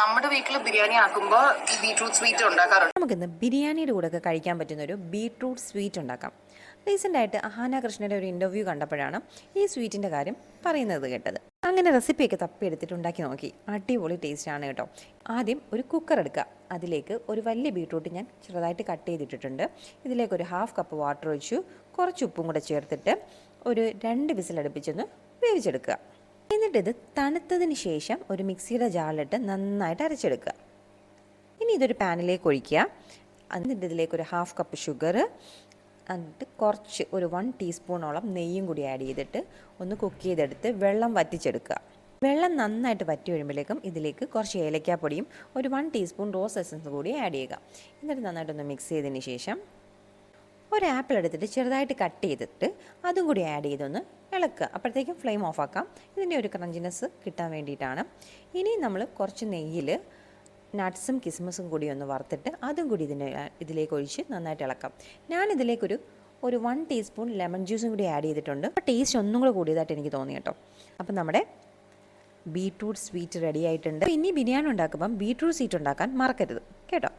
നമ്മുടെ വീട്ടിൽ ബിരിയാണി ആക്കുമ്പോൾ ഈ ബീട്രൂട്ട് സ്വീറ്റ് ഉണ്ടാക്കാറുണ്ട്. നമുക്കിന്ന് ബിരിയാണിയുടെ കൂടെ ഒക്കെ കഴിക്കാൻ പറ്റുന്ന ഒരു ബീട്രൂട്ട് സ്വീറ്റ് ഉണ്ടാക്കാം. റീസെന്റായിട്ട് അഹാന കൃഷ്ണയുടെ ഒരു ഇന്റർവ്യൂ കണ്ടപ്പോഴാണ് ഈ സ്വീറ്റിന്റെ കാര്യം പറയുന്നത് കേട്ടത്. അങ്ങനെ റെസിപ്പിയൊക്കെ തപ്പിയെടുത്തിട്ട് ഉണ്ടാക്കി നോക്കി. അടിപൊളി ടേസ്റ്റ് ആണ് കേട്ടോ. ആദ്യം ഒരു കുക്കർ എടുക്കുക. അതിലേക്ക് ഒരു വലിയ ബീട്രൂട്ട് ഞാൻ ചെറുതായിട്ട് കട്ട് ചെയ്തിട്ടിട്ടുണ്ട്. ഇതിലേക്ക് ഒരു ഹാഫ് കപ്പ് വാട്ടർ ഒഴിച്ചു. കുറച്ച് ഉപ്പും കൂടെ ചേർത്തിട്ട് ഒരു രണ്ട് വിസിലടുപ്പിച്ചൊന്ന് വേവിച്ചെടുക്കുക. എന്നിട്ട് ഇത് തണുത്തതിന് ശേഷം ഒരു മിക്സിയുടെ ജാറിലിട്ട് നന്നായിട്ട് അരച്ചെടുക്കുക. ഇനി ഇതൊരു പാനിലേക്ക് ഒഴിക്കുക. എന്നിട്ട് ഇതിലേക്ക് ഒരു ഹാഫ് കപ്പ് ഷുഗർ എന്നിട്ട് കുറച്ച് ഒരു വൺ ടീസ്പൂണോളം നെയ്യും കൂടി ആഡ് ചെയ്തിട്ട് ഒന്ന് കുക്ക് ചെയ്തെടുത്ത് വെള്ളം വറ്റിച്ചെടുക്കുക. വെള്ളം നന്നായിട്ട് വറ്റി വരുമ്പോഴേക്കും ഇതിലേക്ക് കുറച്ച് ഏലക്കാപ്പൊടിയും ഒരു വൺ ടീസ്പൂൺ റോസ് എസൻസ് കൂടി ആഡ് ചെയ്യുക. എന്നിട്ട് നന്നായിട്ടൊന്ന് മിക്സ് ചെയ്തതിന് ശേഷം ഒരു ആപ്പിൾ എടുത്തിട്ട് ചെറുതായിട്ട് കട്ട് ചെയ്തിട്ട് അതും കൂടി ആഡ് ചെയ്തൊന്ന് ഇളക്കുക. അപ്പോഴത്തേക്കും ഫ്ലെയിം ഓഫ് ആക്കാം. ഇതിന്റെ ഒരു ക്രഞ്ചിനെസ് കിട്ടാൻ വേണ്ടിയിട്ടാണ്. ഇനി നമ്മൾ കുറച്ച് നെയ്യിൽ നട്ട്സും കിസ്മസും കൂടി ഒന്ന് വറുത്തിട്ട് അതും കൂടി ഇതിന് ഇതിലേക്ക് ഒഴിച്ച് നന്നായിട്ട് ഇളക്കാം. ഞാൻ ഇതിലേക്കൊരു ഒരു വൺ ടീസ്പൂൺ ലെമൺ ജ്യൂസും കൂടി ആഡ് ചെയ്തിട്ടുണ്ട്. ടേസ്റ്റ് ഒന്നും കൂടെ കൂടിയതായിട്ട് എനിക്ക് തോന്നി കേട്ടോ. അപ്പം നമ്മുടെ ബീട്രൂട്ട് സ്വീറ്റ് റെഡി ആയിട്ടുണ്ട്. ഇനി ബിരിയാണി ഉണ്ടാക്കുമ്പം ബീട്രൂട്ട് സ്വീറ്റ് ഉണ്ടാക്കാൻ മറക്കരുത്. കേട്ടോ?